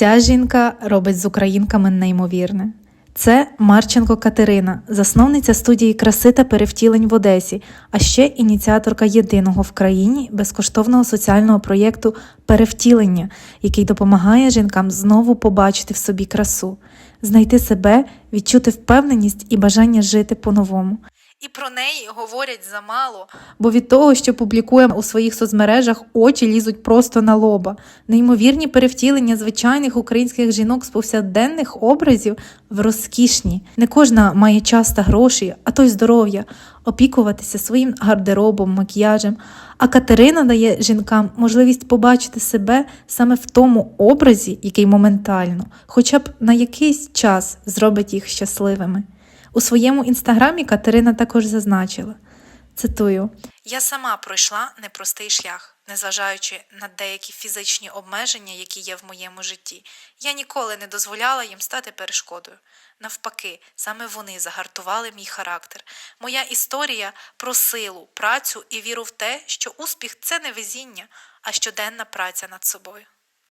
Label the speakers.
Speaker 1: Ця жінка робить з українками неймовірне. Це Марченко Катерина, засновниця студії краси та перевтілень в Одесі, а ще ініціаторка єдиного в країні безкоштовного соціального проєкту Перевтілення, який допомагає жінкам знову побачити в собі красу, знайти себе, відчути впевненість і бажання жити по-новому. І про неї говорять замало, бо від того, що публікуємо у своїх соцмережах, очі лізуть просто на лоба. Неймовірні перевтілення звичайних українських жінок з повсякденних образів в розкішні. Не кожна має час та гроші, а то й здоров'я, опікуватися своїм гардеробом, макіяжем. А Катерина дає жінкам можливість побачити себе саме в тому образі, який моментально, хоча б на якийсь час зробить їх щасливими. У своєму інстаграмі Катерина також зазначила: цитую: Я сама пройшла непростий шлях, незважаючи на деякі фізичні обмеження, які є в моєму житті. Я ніколи не дозволяла їм стати перешкодою. Навпаки, саме вони загартували мій характер. Моя історія про силу, працю і віру в те, що успіх це не везіння, а щоденна праця над собою.